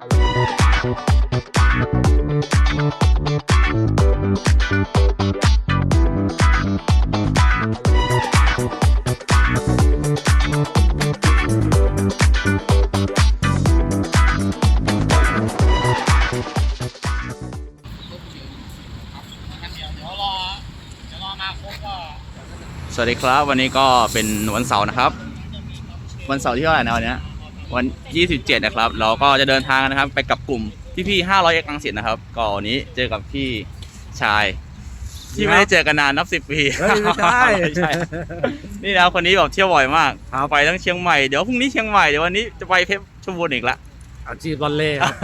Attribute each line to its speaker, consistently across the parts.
Speaker 1: สวัสดีครับ วันนี้ก็เป็นวันเสาร์นะครับ วันเสาร์ที่เท่าไหร่นะวันนี้ วัน 27 นะครับ เราก็จะเดินทางนะครับ ไปกับกลุ่มพี่ๆ500เอกลังสิตนะครับก็วันนี้เจอกับพี่ชาย ที่ไม่ได้เจอกันนานนับสิบปี
Speaker 2: เฮ้ยไม่ใช่
Speaker 1: ไม่ใช่ นี่นะคนนี้แบบเที่ยวบ่อยมาก
Speaker 2: ครับ
Speaker 1: ไปทั้งเชียงใหม่ เดี๋ยวพรุ่งนี้เชียงใหม่ เดี๋ยววันนี้จะไปเพชรบูรณ์อีกละ
Speaker 2: อาชีพรอนเล่ครับ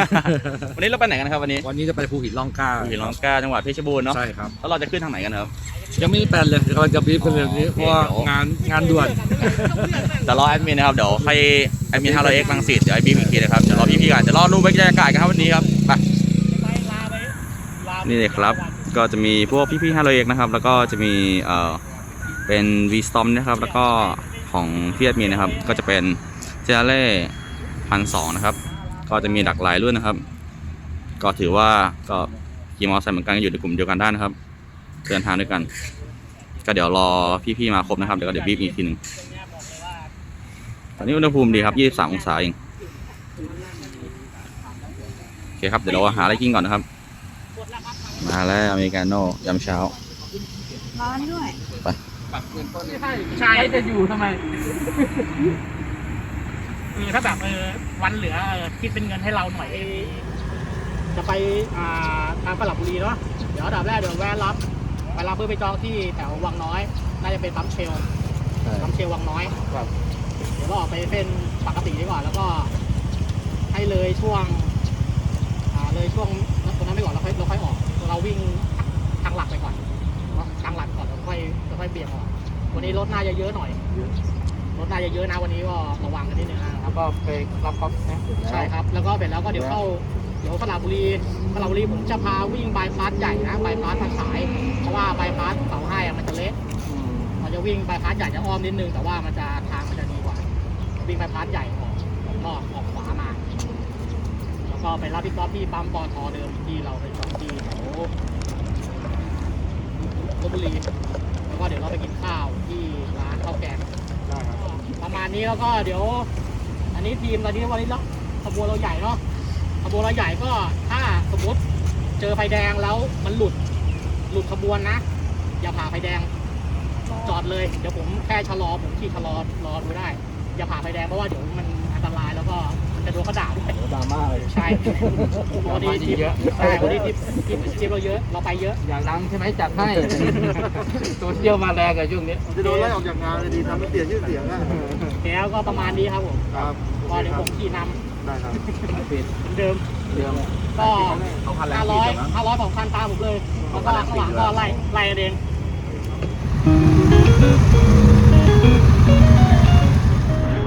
Speaker 1: วันนี้เราไปไหนกันครับวันนี้
Speaker 2: วันนี้จะไปภูหินล่องกล้า
Speaker 1: อยู่ลองกาจังหวัดเพชรบูรณ์เนาะ
Speaker 2: ใช่ครับ
Speaker 1: แล้วเราจะขึ้นทางไหนกันครับ
Speaker 2: ยังไม่มีแปลนเลยกำลังจะบีบกันเลยนี้เพราะว่า
Speaker 1: เดี๋ยว
Speaker 2: งานงานด่วน
Speaker 1: เดี๋ยวรอแอดมินนะครับเดี๋ยวให้แอดมิน500เอกลังสิตเดี๋ยวไอ้บีมอีกทีนะครับเดี๋ยวรอพี่ๆกันเดี๋ยวรอดูบรรยากาศกันครับวันนี้ครับไปนี่เลยครับก็จะมีพวกพี่ๆ500เอกนะครับแล้วก็จะมีเอ่อเป็น V Storm นะครับแล้วก็ของพี่แอดมินนะครับก็จะเป็นเจเล่พันสองนะครับ ก็จะมีหลากหลายรุ่นนะครับ ก็ถือว่าก็ขี่มอเตอร์ไซค์เหมือนกันก็อยู่ในกลุ่มเดียวกันได้นะครับเดินทางด้วยกัน ก็เดี๋ยวรอพี่ๆมาครบนะครับเดี๋ยวก็เดี๋ยวบีบอีกทีหนึ่งตอนนี้อุณหภูมิดีครับ 23 องศาเองโอเคครับเดี๋ยวเราหาอะไรกินก่อนนะครับ มาแล้วอเมริกาโน่ยามเช้า
Speaker 3: ร้อนด้วย
Speaker 4: ใช่จะอยู่ทำไม เออถ้าแบบเออวันเหลือเออคิดเป็นเงินให้เราหน่อยเออจะไปอ่าทางสระบุรีเนาะเดี๋ยวอันดับแรกเดี๋ยวแวะรับไปรับเพื่อไปจองที่แถววังน้อย น่าจะเป็นปั๊มเชลปั๊มเชลวังน้อย
Speaker 2: ครับ
Speaker 4: เดี๋ยวเราออกไปเส้นปกติดีกว่าแล้วก็ ให้เลยช่วงอ่าเลยช่วงตรงนั้นไปก่อนแล้วค่อยเราค่อยออก เราวิ่งทางหลักไปก่อนเนาะทางหลักก่อนแล้วค่อยแล้วค่อยเบี่ยงออกวันนี้รถน่าจะเยอะหน่อย รถน่าจะเยอะนะวันนี้ก็ระวังกันนิดนึงนะครับ
Speaker 2: ก็ไปรับเขานะ
Speaker 4: ใช่ครับ แล้วก็เสร็จแล้วก็เดี๋ยวเข้า เดี๋ยวสระบุรีสระบุรีผมจะพาวิ่งบายพาสใหญ่นะบายพาสทางสาย เพราะว่าบายพาสเสาให้อะมันจะเละเราจะวิ่งบายพาสใหญ่จะอ้อมนิดนึง แต่ว่ามันจะทางมันจะดีกว่า วิ่งบายพาสใหญ่ออกก็ออกขวามา แล้วก็ไปรับพี่ก๊อฟที่ปั๊มปอทอเดิมที่เราไปจอดที่แถวลบบุรี แล้วก็เดี๋ยวเราไปกินข้าวที่ร้านข้าวแกง ประมาณนี้แล้วก็เดี๋ยว อันนี้ทีมตอนนี้วันนี้เราขบวนเราใหญ่เนาะขบวนเราใหญ่ก็ถ้าสมมติเจอไฟแดงแล้วมันหลุดหลุดขบวนนะ อย่าผ่าไฟแดง จอดเลยเดี๋ยวผมแค่ชะลอผมขี่ชะลอรอดูได้ อย่าผ่าไฟแดงเพราะว่าเดี๋ยวมัน แล้วก็มันจะโดนเขาด่าด้วย
Speaker 2: ดราม่าเลย
Speaker 4: ใช่วันนี้ทีม
Speaker 2: เยอะ
Speaker 4: ใช่วันนี้ทีมทีมทีมเราเยอะเราไปเยอะ
Speaker 2: อยากดังใช่ไหมจัดให้โซเชียลมาแรงกับช่วงนี้
Speaker 5: จะโดนไล่ออกจากงานเลยดีทำให้เสียชื่อเสียงอะ
Speaker 4: แล้วก็ประมาณนี้ครับผม
Speaker 5: ครับ
Speaker 4: ก็เดี๋ยวผมขี่น
Speaker 5: ได้ครับำ
Speaker 4: เหมือนเดิม
Speaker 2: เรื่อง
Speaker 4: ก็ห้าร้อยห้าร้อยสองพันตามผมเลยแล้วก็ข้างหลังก็ไล่ไล่กันเอง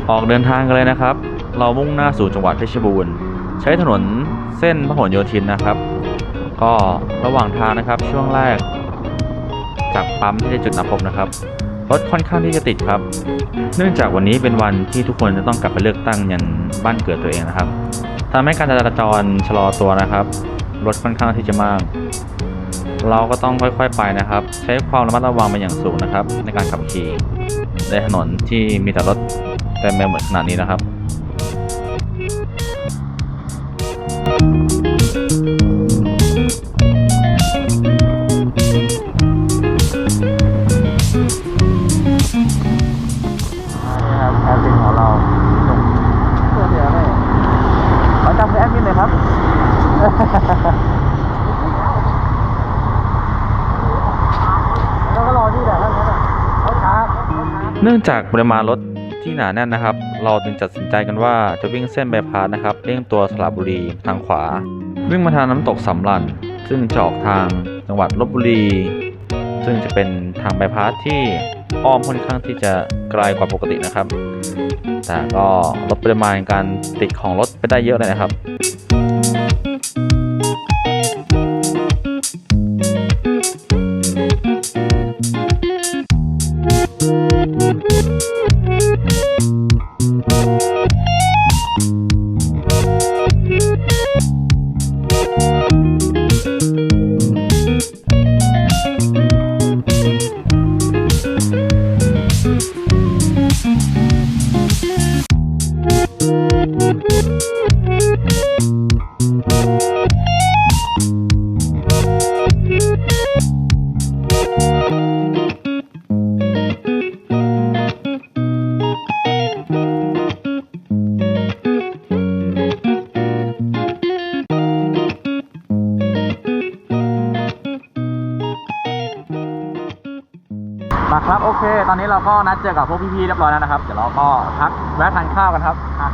Speaker 1: ออกเดินทางกันเลยนะครับ เรามุ่งหน้าสู่จังหวัดเพชรบูรณ์ ใช้ถนนเส้นพหลโยธินนะครับ ก็ระหว่างทางนะครับช่วงแรก จากปั๊มที่ได้จุดนับพบนะครับรถค่อนข้างที่จะติดครับ เนื่องจากวันนี้เป็นวันที่ทุกคนจะต้องกลับไปเลือกตั้งยันบ้านเกิดตัวเองนะครับทำให้การจราจรชะลอตัวนะครับ รถค่อนข้างที่จะมาก เราก็ต้องค่อยๆไปนะครับ ใช้ความระมัดระวังเป็นอย่างสูงนะครับ ในการขับขี่ในถนนที่มีแต่รถเต็มไปหมดขนาดนี้นะครับ เราตัวเดียวเลยขอจำเป็นแอดมินหน่อยครับ
Speaker 4: แล้วก็รอที่แบบนั้นเขาช้าเขาช้า
Speaker 1: เนื่องจากปริมาณรถ ที่หนาแน่นนะครับ เราจึงตัดสินใจกันว่าจะวิ่งเส้นบพาสนะครับเลี่ยงตัวสระบุรีทางขวา วิ่งมาทางน้ำตกสำรัน ซึ่งจะออกทางจังหวัดลบบุรี ซึ่งจะเป็นทางบพาสที่อ้อมค่อนข้างที่จะไกลกว่าปกตินะครับ แต่ก็ลดปริมาณการติดของรถไปได้เยอะเลยนะครับ
Speaker 3: เค
Speaker 1: ตอนนี้เราก็นัดเจอกับพวกพี่ๆเรียบร้อยแล้วนะครับ เดี๋ยวเราก็พักแวะทานข้าวกันครับอะ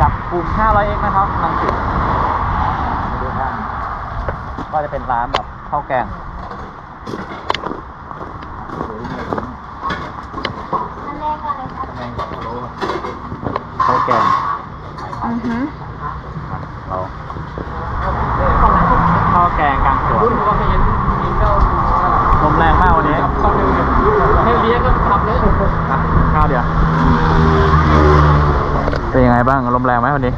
Speaker 1: กับกลุ่ม 500x นะครับลังสิตมาดูกันก็จะเป็นร้านแบบข้าวแกงข้าวแกง
Speaker 3: อือฮึ
Speaker 1: เราข้าวแกงกลางสวน
Speaker 2: รุ่นก็ไม่เห็นเห็นก็
Speaker 1: ลมแรงมากวันนี้
Speaker 2: เขาเร็วให้เลี้ยงก็ ขับเลย
Speaker 1: อะข้าวเดียว เป็นยังไงบ้างลมแรงไหมวันนี้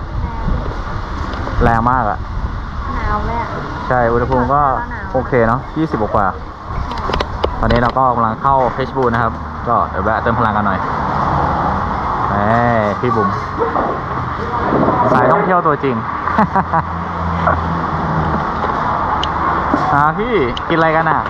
Speaker 1: แรงมากอะ
Speaker 3: หนาวเลยอะ
Speaker 1: ใช่ อุณหภูมิก็โอเคเนาะ20กว่าๆตอนนี้เราก็กำลังเข้าเพชรบูรณ์นะครับ ก็เดี๋ยวแวะเติมพลังกันหน่อยแหมพี่บุ๋มสายท่องเที่ยวตัวจริงอ่าพี่กินอะไรกันอะ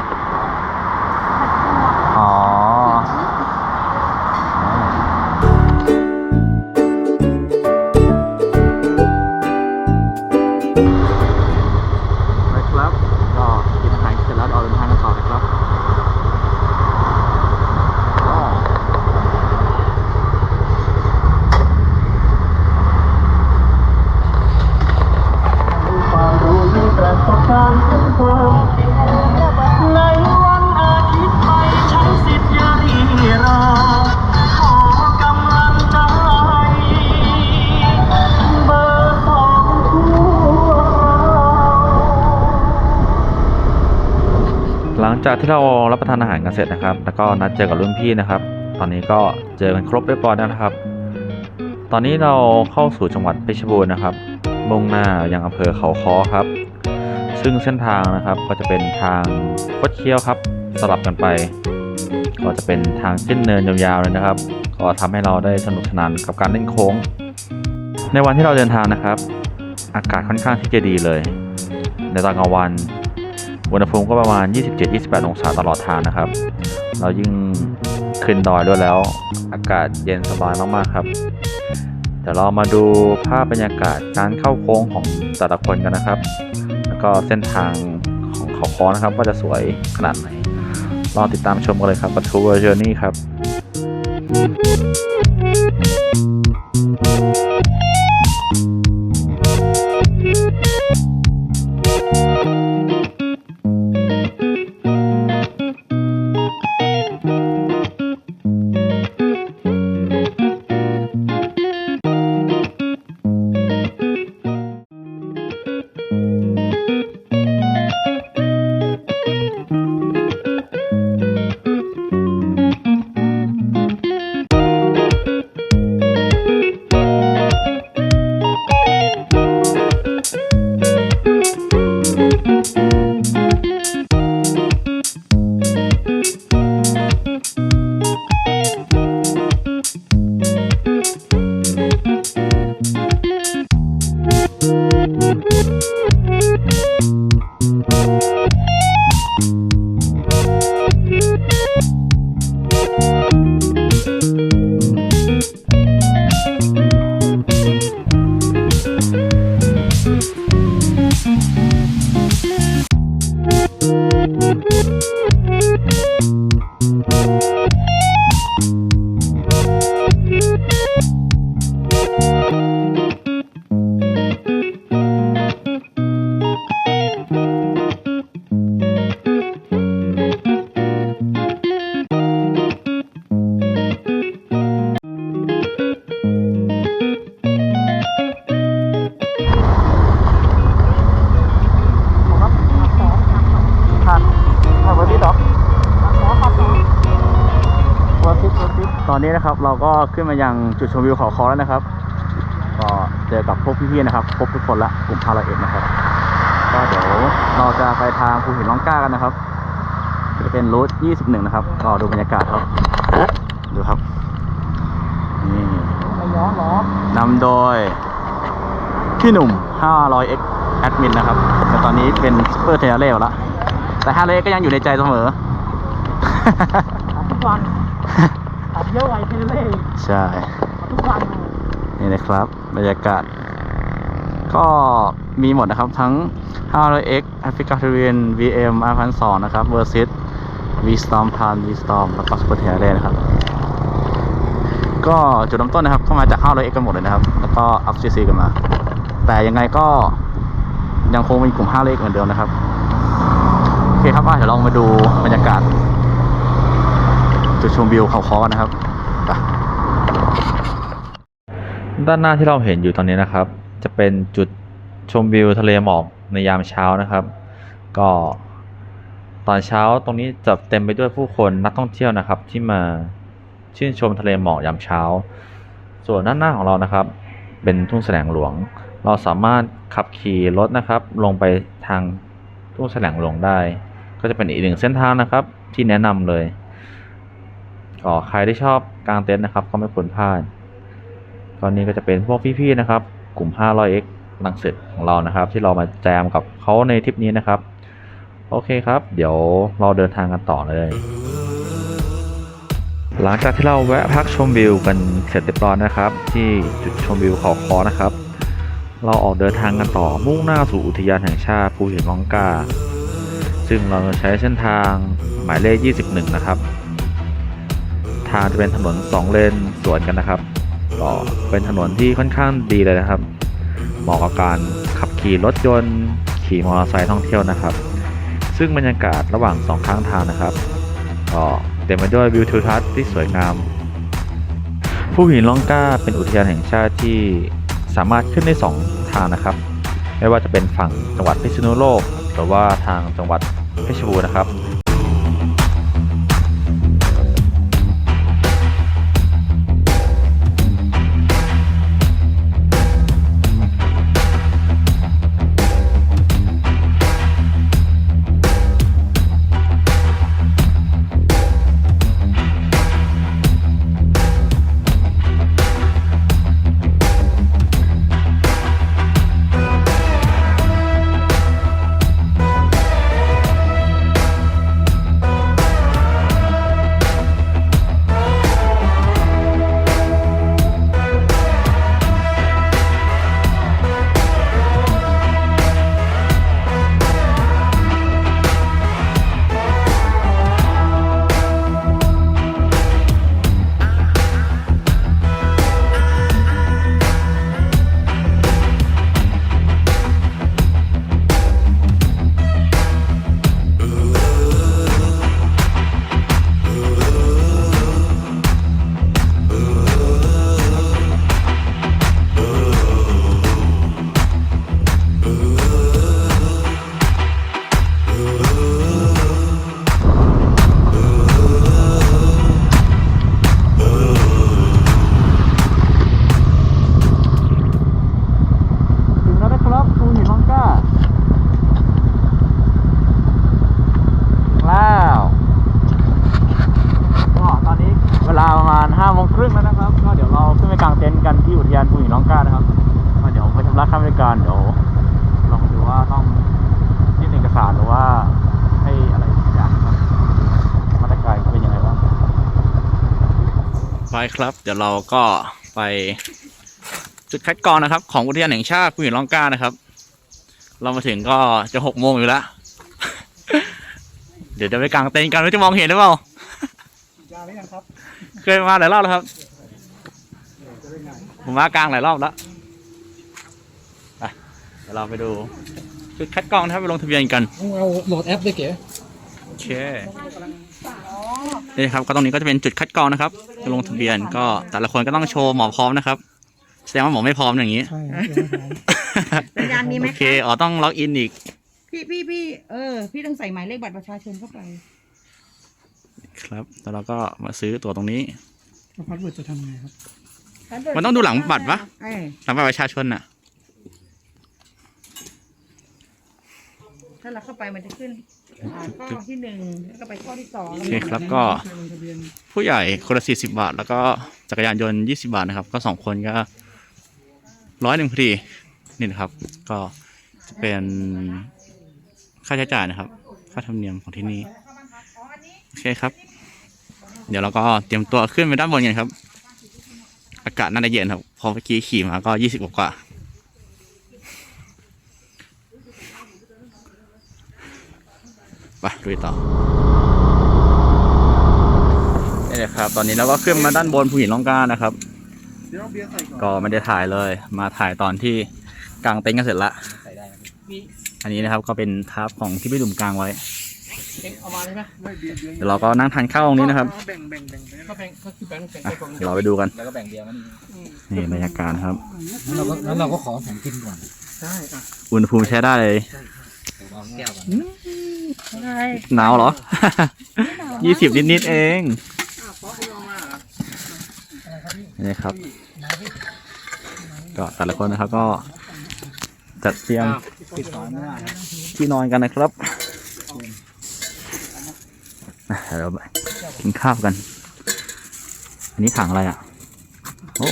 Speaker 1: ที่
Speaker 6: เรา
Speaker 1: รับประทานอาหารกันเสร็จนะครับ แล้วก็นัดเจอกับรุ่นพี่นะครับ ตอนนี้ก็เจอกันครบเรียบร้อยแล้วนะครับ ตอนนี้เราเข้าสู่จังหวัดเพชรบูรณ์นะครับ มุ่งหน้ายังอำเภอเขาค้อครับ ซึ่งเส้นทางนะครับก็จะเป็นทางคดเคี้ยวครับ สลับกันไป ก็จะเป็นทางขึ้นเนินยาวๆเลยนะครับ ก็ทำให้เราได้สนุกสนานกับการเล่นโค้ง ในวันที่เราเดินทางนะครับ อากาศค่อนข้างที่จะดีเลย ในตอนกลางวัน อุณหภูมิก็ประมาณ 27-28 องศาตลอดทางนะครับ เรายิ่งขึ้นดอยด้วยแล้ว อากาศเย็นสบายมากๆครับ เดี๋ยวเรามาดูภาพบรรยากาศการเข้าโค้งของแต่ละคนกันนะครับ แล้วก็เส้นทางของเขาค้อนะครับว่าจะสวยขนาดไหนรอติดตามชมกันเลยครับกับทัวร์เจอร์นี่ครับผัก ขึ้นมายังจุดชมวิวเขาคอแล้วนะครับ ก็เจอกับพวกพี่ๆนะครับ ครบทุกคนละกลุ่มพาราเอ็ดนะครับ ก็เดี๋ยวเราจะไปทางภูหินล่องกล้ากันนะครับจะเป็นรูท21 นะครับ ก็ดูบรรยากาศครับ ดูครับ นี่
Speaker 2: ไม่ย้อนหรอนำ
Speaker 1: โดย พี่หนุ่ม 500x แอดมินนะครับ แต่ตอนนี้เป็นซูเปอร์เทเลแล้ว แต่ 500x ก็ยังอยู่ในใจเสมอ
Speaker 4: ทุกวัน ขับเยอะไวเทเล
Speaker 1: ใช่
Speaker 4: ทุกวัน
Speaker 1: นี่นะครับ บรรยากาศ ก็มีหมดนะครับทั้ง 500x Africa t r i a n VM R1002 นะครับ Versus V Storm พัน V Storm แล้วก็ Super t e r r a นะครับ ก็จุดเริ่มต้นนะครับเข้ามาจาก 500x กันหมดเลยนะครับ แล้วก็ up CC กันมา แต่ยังไงก็ยังคงเป็นกลุ่ม 500x เหมือนเดิมนะครับ โอเคครับอะเดี๋ยวลองมาดูบรรยากาศ จุดชมวิวเขาคอนนะครับ ด้านหน้าที่เราเห็นอยู่ตอนนี้นะครับ จะเป็นจุดชมวิวทะเลหมอกในยามเช้านะครับ ก็ตอนเช้าตรงนี้จะเต็มไปด้วยผู้คนนักท่องเที่ยวนะครับ ที่มาชื่นชมทะเลหมอกยามเช้า ส่วนด้านหน้าของเรานะครับ เป็นทุ่งแสลงหลวง เราสามารถขับขี่รถนะครับ ลงไปทางทุ่งแสลงหลวงได้ ก็จะเป็นอีกหนึ่งเส้นทางนะครับ ที่แนะนำเลย ก็ใครที่ชอบกางเต็นท์นะครับก็ไม่ควรพลาดตอนนี้ก็จะเป็นพวกพี่ๆนะครับ กลุ่ม 500x ลังสิตของเรานะครับ ที่เรามาแจมกับเขาในทริปนี้นะครับ โอเคครับ เดี๋ยวเราเดินทางกันต่อเลย หลังจากที่เราแวะพักชมวิวกันเสร็จเรียบร้อยนะครับ ที่จุดชมวิวเขาคอนะครับ เราออกเดินทางกันต่อมุ่งหน้าสู่อุทยานแห่งชาติภูหินร่องกา ซึ่งเราจะใช้เส้นทางหมายเลข 21 นะครับ ทางจะเป็นถนนสองเลนสวนกันนะครับก็เป็นถนนที่ค่อนข้างดีเลยนะครับ เหมาะกับการขับขี่รถยนต์ ขี่มอเตอร์ไซค์ท่องเที่ยวนะครับ ซึ่งบรรยากาศระหว่างสองข้างทางนะครับก็เต็มไปด้วยวิวทิวทัศน์ที่สวยงามผู้หินล่องกล้าเป็นอุทยานแห่งชาติที่สามารถขึ้นได้สองทางนะครับ ไม่ว่าจะเป็นฝั่งจังหวัดพิษณุโลก หรือว่าทางจังหวัดเพชรบูรณ์นะครับ ครับ เดี๋ยวเราก็ไปจุดคัดกรองนะครับ ของอุทยานแห่งชาติภูหินร่องกล้านะครับ เรามาถึงก็จะหกโมงอยู่แล้ว เดี๋ยวจะไปกางเต็นท์กันว่าจะมองเห็นหรือเปล่า
Speaker 5: ยาหรือยังครับ
Speaker 1: เคยมาหลายรอบแล้วครับผมมากลางหลายรอบแล้วไปเดี๋ยวเราไปดูจุดคัดกรองนะครับไปลงทะเบียนกัน
Speaker 2: เอาโหลดแอปด้วยเก๋
Speaker 1: โอเค นี่ครับก็ตรงนี้ก็จะเป็นจุดคัดกรองนะครับจะลงทะเบียนก็แต่ละคนก็ต้องโชว์หมอพร้อมนะครับ แสดงว่าหมอไม่พร้อมอย่างนี้
Speaker 5: ใช่
Speaker 3: สัญญาณมีไหม
Speaker 1: โอ
Speaker 3: คะ
Speaker 1: เคอ๋อต้องล็อกอินอีก
Speaker 3: พี่พี่พี่เออ พี่ต้องใส่หมายเลขบัตรประชาชนเข้าไป
Speaker 1: ครับแล้วเราก็มาซื้อตั๋วตรงนี้
Speaker 5: พาสเวิร์ดจะทำไงครับ
Speaker 1: มันต้องดูหลังบัตรปะ
Speaker 3: เออ
Speaker 1: หลังบัตรประชาชนน่ะ
Speaker 3: ถ้าเราเข้าไปมันจะขึ้น ข้อที่หนึ่งแล้วก็ไปข้อที่สอง
Speaker 1: โอเคครับก็ ผู้ใหญ่คนละสี่สิบาท แล้วก็จักรยานยนต์ยี่สิบาทนะครับ ก็สองคนก็ร้อยหนึ่งพอดีนี่นะครับ ก็จะเป็นค่าใช้จ่ายนะครับ ค่าธรรมเนียมของที่นี่โอเคครับ เดี๋ยวเราก็เตรียมตัวขึ้นไปด้านบนกันครับ อากาศน่าจะเย็นครับเพอเมื่อกี้ขี่มาก็ยี่สิบกว่า ไปดูต่อนี่เลยครับ ตอนนี้เราก็ขึ้นมาด้านบนภูหินล่องกล้านะครับ
Speaker 5: เดี๋ยวเอาเบียร์ใส่ก่อน
Speaker 1: ก็ไม่ได้ถ่ายเลย มาถ่ายตอนที่กางเต็นท์กันเสร็จละ
Speaker 4: มี
Speaker 1: อันนี้นะครับก็เป็นทับของที่พี่ดุมกลางไว้
Speaker 4: เอ็งเอามาได้ไหม
Speaker 5: ไม่เบียร์เบียร์
Speaker 1: เดี๋ยวเราก็นั่งทานข้าวตรงนี้นะครับ
Speaker 5: แบ่งแบ่งแบ่งไป
Speaker 4: ก็แพงก็คือแบงค์แพง
Speaker 1: อะ
Speaker 4: ไปกว่า
Speaker 1: เดี๋ยวเราไปดูกัน
Speaker 7: แล้วก็แบ่งเบียร์มัน
Speaker 1: นี่บรรยากาศครับ
Speaker 7: แล้วเราก็แล้วเราก็ขอของกินก่อน
Speaker 5: ใช่อะ
Speaker 1: อุณหภูมิใช้ได้เลย
Speaker 7: ผม เอาแก้วก่อน
Speaker 8: อะไร
Speaker 1: หนาวเหรอ ยี่สิบนิดๆเอง
Speaker 5: อ้าวป๊อปไม่เอามาเหรอ
Speaker 1: นี่ครับ ก็แต่ละคนนะครับก็จัดเตรียม
Speaker 7: ติดต่อไม่ได้
Speaker 1: ที่นอนกันนะครับอะเดี๋ยวเราไปกินข้าวกัน อันนี้ถังอะไรอะโอ้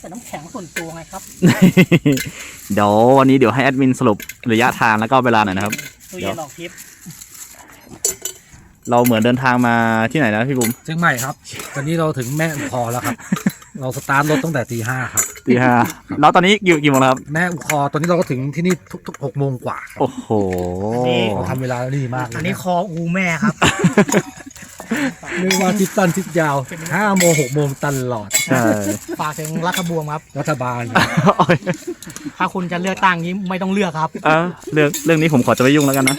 Speaker 4: แต่น้ำแข็งส่วนตัวไงครับ
Speaker 1: เดี๋ยววันนี้เดี๋ยวให้แอดมินสรุประยะทางแล้วก็เวลาหน่อยนะครับ
Speaker 4: ตู้เย็นออกทริป
Speaker 1: เราเหมือนเดินทางมาที่ไหนนะพี่บุ๋ม
Speaker 7: เชียงใหม่ครับ ตอนนี้เราถึงแม่อุคอแล้วครับ เราสตาร์ทรถตั้งแต่ตีห้าครับ
Speaker 1: ตีห้าแล้วตอนนี้กี่กี่โมงแล้วครับ
Speaker 7: แม่อุคอตอนนี้เราก็ถึงที่นี่ทุกๆหกโมงกว่าครับ
Speaker 1: โอ้โห
Speaker 7: เราทำเวลาแล้วดีมากเลย
Speaker 4: อันนี้คออูแม่ครับ
Speaker 7: ไม่ว่าทิศสั้นทิศยาวห้าโมงหกโมงตลอด
Speaker 1: ใช่
Speaker 4: ฝากถึงรัฐบวมครับ
Speaker 7: รัฐบาล
Speaker 4: ถ้าคุณจะเลือกตั้งนี้ไม่ต้องเลือกครับ
Speaker 1: เออเรื่องเรื่องนี้ผมขอจะไม่ยุ่งแล้วกันนะ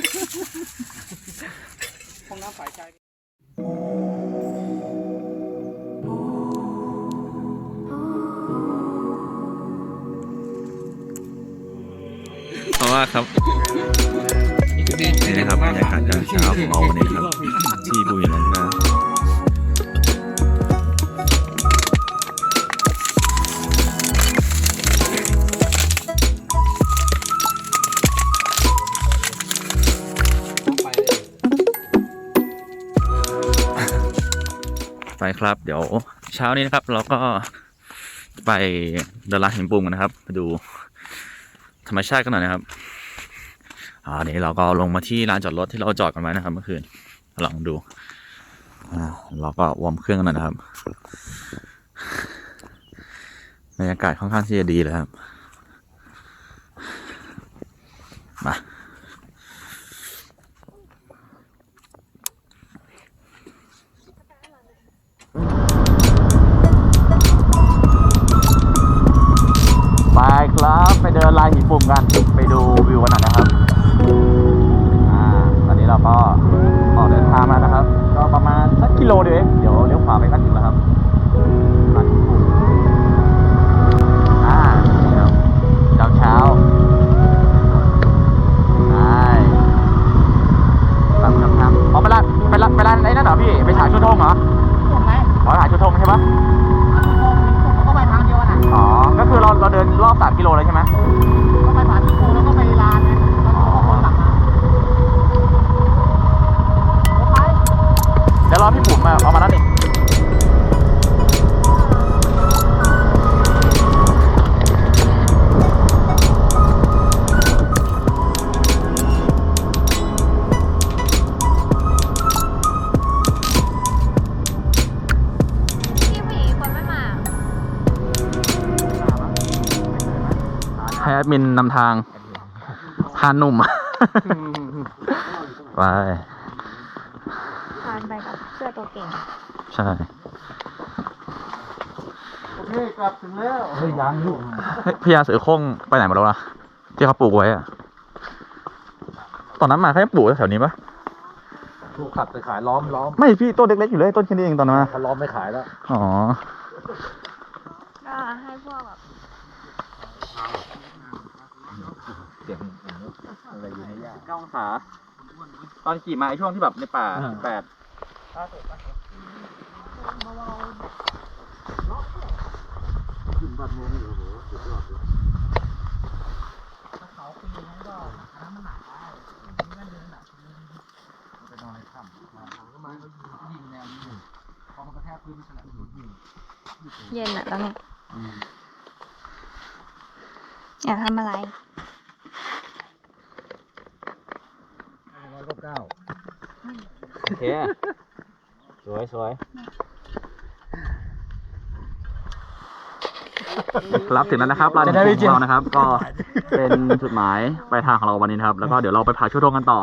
Speaker 1: เพราะว่าครับนี่นะครับบรรยากาศยามเช้าของเราวันนี้นะครับ ที่บุรีรัมย์ นะครับ เดี๋ยวเช้านี้นะครับ เราก็ไปเดินลาหินปุ่มกันนะครับไปดูธรรมชาติกันหน่อยนะครับอ่าเดี๋ยวเราก็ลงมาที่ลานจอดรถที่เราจอดกันไว้นะครับ เมื่อคืนลองดูอ่าเราก็วอร์มเครื่องกันหน่อยนะครับบรรยากาศค่อนข้างที่จะดีเลยครับมา ไปครับไปเดินลายหินปุ่มกัน ไปดูวิวกันหน่อยนะครับอ่าตอนนี้เราก็ออกเดินทางมานะครับ ก็ประมาณสักกิโลเดียวเองเดี๋ยวเลี้ยวขวาไปก็ถึงแล้วครับลายหิ
Speaker 4: นปุ่ม
Speaker 1: ทางพาหนุ่ม ไป
Speaker 9: ทานไปกับเสื้อตัวเก่ง
Speaker 1: ใช่
Speaker 5: โอเคกลับถึงแล้ว
Speaker 7: เฮ้ยยังลูก
Speaker 1: เฮ้ยพญาเสือโคร่งไปไหนมาแล้วล่ะ ที่เขาปลูกไว้อะตอนนั้นมาเขายังปลูกแถวนี้ปะ
Speaker 7: ถูกขับไปขายล้อมล้อม
Speaker 1: ไม่พี่ต้นเล็กๆอยู่เลยต้นแค่นี้เองตอนนั้นมา
Speaker 7: เขาล้อมไม่ขายแล้ว
Speaker 1: อ๋อ
Speaker 9: ก็ให้พวกแบบ
Speaker 7: เสียงอะไรอยู่ในย่า
Speaker 1: เก้าองศาตอนขี่มาไอช่วงที่แบบในป่า
Speaker 7: อ่า
Speaker 1: แปด
Speaker 9: เย็นอะตอนนี้อยากทำอะไร
Speaker 2: ร้อยเก้า
Speaker 1: โอ เค สวยสวยรับถึงแล้วนะครับร้านของเรานะครับ ก็เป็นจุดหมายปลายทางของเราวันนี้นะครับ แล้วก็เดี๋ยวเราไปผาชูทงกันต่อ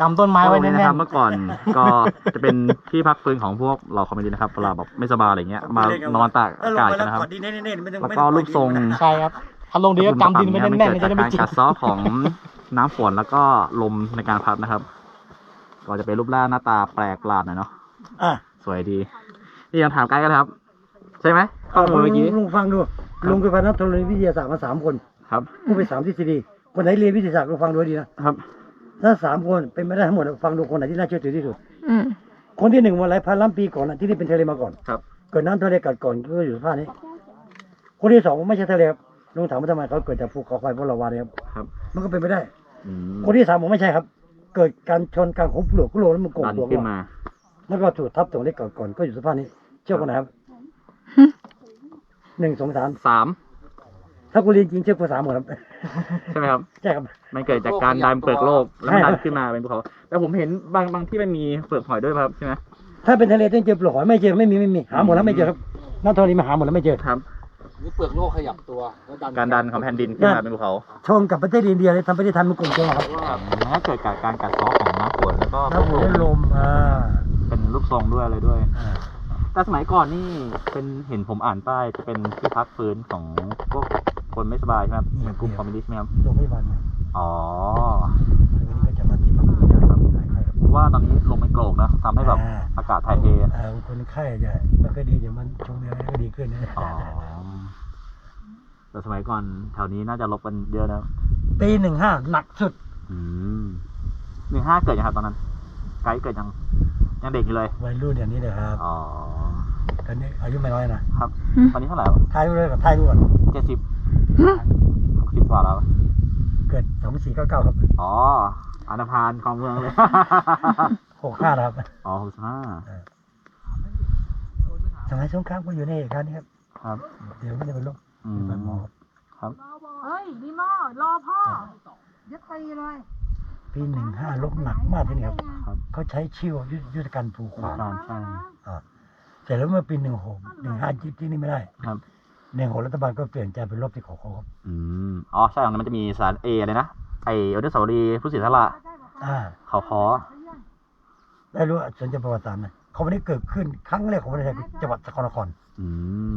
Speaker 1: กำ
Speaker 4: ต้นไม้ไว้
Speaker 1: ตรง
Speaker 4: แน่
Speaker 1: นี้นะครับ
Speaker 4: น
Speaker 1: เมื่อก่อนก็จะเป็นที่พักฟื้นของพวกเราคอมมิวนิสต์นะครับเวลาแบบไม่สบายอะไรเงี้ย มานอนตากอากาศกันนะครับแล้วก็รูปทรง
Speaker 4: ๆใช่ครับถ้าลงดีก็กำดินไว้แน่นๆมันจะได้ไม่
Speaker 1: เกิด
Speaker 4: จิ
Speaker 1: จาก
Speaker 4: ก
Speaker 1: การกัดเซ้อของน้ำฝนแล้วก็ลมในการพัดนะครับ ก็จะเป็นรูปร่างหน้าตาแปลกประหลาดหน่อยเนาะ
Speaker 2: อะ
Speaker 1: สวยดี นี่ยังถามไกด์กันเลยครับ ใช่ไหมข้อมูลเมื่อกี้
Speaker 2: ลุงฟังดูลุงเคยพานักธรณีวิทยาศาสตร์มาสามคน
Speaker 1: ครับ
Speaker 2: ผู้ไปสามทฤษฎีคนไหนเรียนวิทยาศาสตร์ก็ฟังดูให้ดีนะครับถ้าสามคนเป็นไม่ได้ทั้งหมดฟังดูคนไหนที่น่าเชื่อถือที่สุด
Speaker 9: อืม
Speaker 2: คนที่หนึ่งมาหลายพันล้านปีก่อนนะที่นี่เป็นทะเลมาก่อน
Speaker 1: ครับ
Speaker 2: เกิดน้ำทะเลกัดก่อนก็อยู่สภาพนี้ คนที่สองไม่ใช่ทะเลครับลุงถามว่าทำไมเขาเกิดจากภูเขาไฟพวกเราวาเนี่ยครับ
Speaker 1: ครับ
Speaker 2: มันก็เป็นไปได้
Speaker 1: อืม
Speaker 2: คนที่สามผมไม่ใช่ครับ เกิดการชนการขุบปลวกกุโลกแล้วมันกบ
Speaker 1: ดัน
Speaker 2: ปลวก
Speaker 1: ขึ้นมา
Speaker 2: แล้วก็ถูกทับตรงเล็กก่อนก่อนก็อยู่สภาพนี้ เชื่อคนไหนครับหนึ่งสองสาม
Speaker 1: สาม
Speaker 2: ถ้าคุณเรียนจริงเชื่อคนสามหมดครับ
Speaker 1: ใช่ไหมครับ
Speaker 2: ใช่ครับ
Speaker 1: มันเกิดจากการดันเปลือกโลกแล้วมัน
Speaker 2: ใช่
Speaker 1: ดันขึ้นมาเป็นภูเขาแต่ผมเห็นบางบางที่มันมีเปลือกหอยด้วยครับใช่ไหม
Speaker 2: ถ้าเป็นทะเลต้องเจอปลวกหอยไม่เจอไม่มีไม่มีหาหมดแล้วไม่เจอครับน้ำธรณีมาหาหมดแล้วไม่เจอ
Speaker 1: ครับ
Speaker 5: นี่เปลือกโลกขยับตัวแล้วดัน
Speaker 1: การดันของแผ่นดินขึ้นมาเป็นภูเขา
Speaker 2: ชงกับประเทศอินเดียเลยทำประเทศไทยมันกลมตัวครับ
Speaker 1: ครับมันก็เกิดจากการกัดเซ้อของน้ำฝนแล้วก็
Speaker 2: น้ำฝนและลมอ่า
Speaker 1: เป็นรูปทรงด้วยอะไรด้วย
Speaker 2: อ่า
Speaker 1: แต่สมัยก่อนนี่เป็นเห็นผมอ่านป้ายจะเป็นที่พักฟื้นของพวกคนไม่สบายใช่ไหมครับเหมือนกลุ่มคอมมิวนิสต์ไหมครับ
Speaker 2: โรงพยาบาลเนี่ย
Speaker 1: อ๋อ
Speaker 2: วันนี้ก็จะมาที่พักฟื้นนะครับใช่ครับ
Speaker 1: เพราะว่าตอนนี้ลมมันโกรกนะทำให้แบบ
Speaker 2: อ่า
Speaker 1: อากาศถ่ายเท
Speaker 2: เอ่อคนไข้จะมันก็ดีเดี๋ยวมันชงเดือนก็ดีขึ้นนะ
Speaker 1: อ๋อ แต่สมัยก่อนแถวนี้น่าจะลบกันเยอะนะ
Speaker 2: ปีหนึ่งห้าหนักสุด
Speaker 1: อืมหนึ่งห้าเกิดยังครับตอนนั้น ไกด์เกิดยังยังเด็กอยู่เลย
Speaker 2: วัยรุ่นอย่างนี้เลยครับ
Speaker 1: อ๋อ
Speaker 2: ตอนนี้อายุไม่น้อยนะครับ
Speaker 1: ตอนนี้เท่าไหร่แล้ว
Speaker 2: ทายรู้เลยกับทายรู้ก่อน
Speaker 1: เจ็ดสิบหกสิบกว่าแล้ว
Speaker 2: เกิดสองสี่เก้าเก้าครับ
Speaker 1: อ๋ออนาพานของเมืองเลย
Speaker 2: หกห้านะครับ
Speaker 1: อ๋อหกสิบห้า
Speaker 2: สมัยสงครามก็อยู่ในเหตุการณ์นี้ครับ
Speaker 1: ครับ
Speaker 2: เดี๋ยวไม่ได้เป็นโรค
Speaker 1: อืม
Speaker 2: เป็นหมอครับ
Speaker 1: ครับ
Speaker 3: เฮ้ยดีมอรอพ่อยัดตีเลย
Speaker 2: ปีหนึ่งห้าลบหนักมากที่นี่ครับ
Speaker 1: ครับ
Speaker 2: เขาใช้ชื่อว่ายุทธยุทธการภูขวาง
Speaker 1: การใช่
Speaker 2: อ่าเสร็จแล้วเมื่อปีหนึ่งหกหนึ่งห้าจิ๊บที่นี่ไม่ได้
Speaker 1: ครับ
Speaker 2: หนึ่งหกรัฐบาลก็เปลี่ยนใจเป็นรบที่ขอเขาครับ
Speaker 1: อืมอ๋อใช่ตรงนั้นมันจะมีสารเออะไรนะไออนุสาวรีย์ผู้เสียสละ
Speaker 2: อ่า
Speaker 1: เขาคอ
Speaker 2: ได้รู้สนใจประวัติศาสตร์นะเขาไม่ได้เกิดขึ้นครั้งแรกของประเทศไทยคือจังหวัดสกลนคร
Speaker 1: อื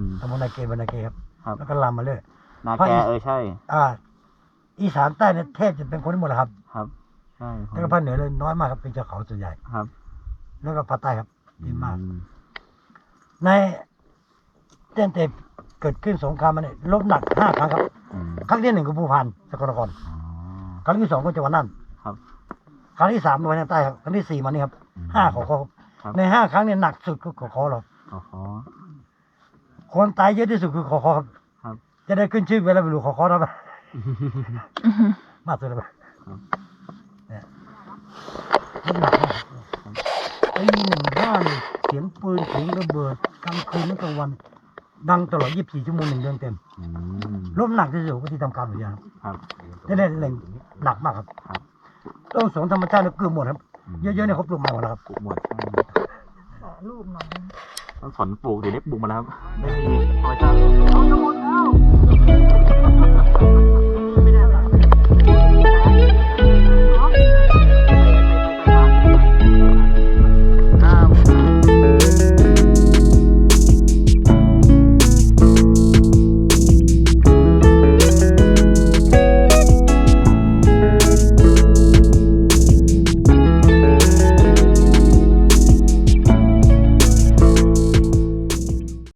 Speaker 1: ม
Speaker 2: ตำบลนาเกบรรนาเกครับ
Speaker 1: ครับ
Speaker 2: แล้วก็ลามมาเลย
Speaker 1: นา
Speaker 2: ภาค
Speaker 1: แก
Speaker 2: อีส
Speaker 1: เออใช่
Speaker 2: อ่า อีสานใต้เนี่ยแทบจะเป็นคนทั้งหมดเลยครับ
Speaker 1: ครับใช่
Speaker 2: แล้วก็ภาคเหนือเลยน้อยมากครับเป็นชาวเขาส่วนใหญ่
Speaker 1: ครับ
Speaker 2: แล้วก็ภาคใต้ครับดีมาก
Speaker 1: อื
Speaker 2: ในตั้งแต่เกิดขึ้นสงครามมาเนี่ยลบหนักห้าครั้งครับ
Speaker 1: อืม
Speaker 2: ครั้งที่หนึ่งคือภูพานสกลนคร
Speaker 1: อ๋อ
Speaker 2: ครั้งที่สองก็จังหวัดน่าน
Speaker 1: ครับ
Speaker 2: ครั้งที่สามมาทางใต้ครับครั้งที่สี่มานี่ครับ
Speaker 1: อืม
Speaker 2: ห้าของเขาครับ
Speaker 1: ครับ
Speaker 2: ในห้าครั้งเนี่ยหนักสุดคือขอคอเรา
Speaker 1: เขาคอ
Speaker 2: คนตายเยอะที่สุดคือขอคอครับ
Speaker 1: ครับ
Speaker 2: จะได้ขึ้นชื่อเวลาไปดูขอคอเราไหมมากสุดเลยไหม
Speaker 1: ครับ
Speaker 2: เนี่ยลบหนักมากปีหนึ่งห้าเนี่ยเสียงปืนเสียงระเบิดกลางคืนและกลางวัน ดังตลอด 24 ชั่วโมงหนึ่งเดือนเต็ม
Speaker 1: อืม
Speaker 2: ลบหนักที่สุดก็ที่ทำการอุทยาน
Speaker 1: ครับ
Speaker 2: ได้ได้แหล่งหนักมากครับ
Speaker 1: ครับ
Speaker 2: ต้องสวนธรรมชาติเนี่ยเกือบหมดครับ เยอะๆเนี่ยเขาปลูกมาหมดแล้วครับ
Speaker 1: ปลูกหมดใช่
Speaker 3: รูปหน่อย
Speaker 1: ต้องสอนปลูกเดี๋ยวนี้ปลูกมาแล้วครับไม่มีธรรมชาติ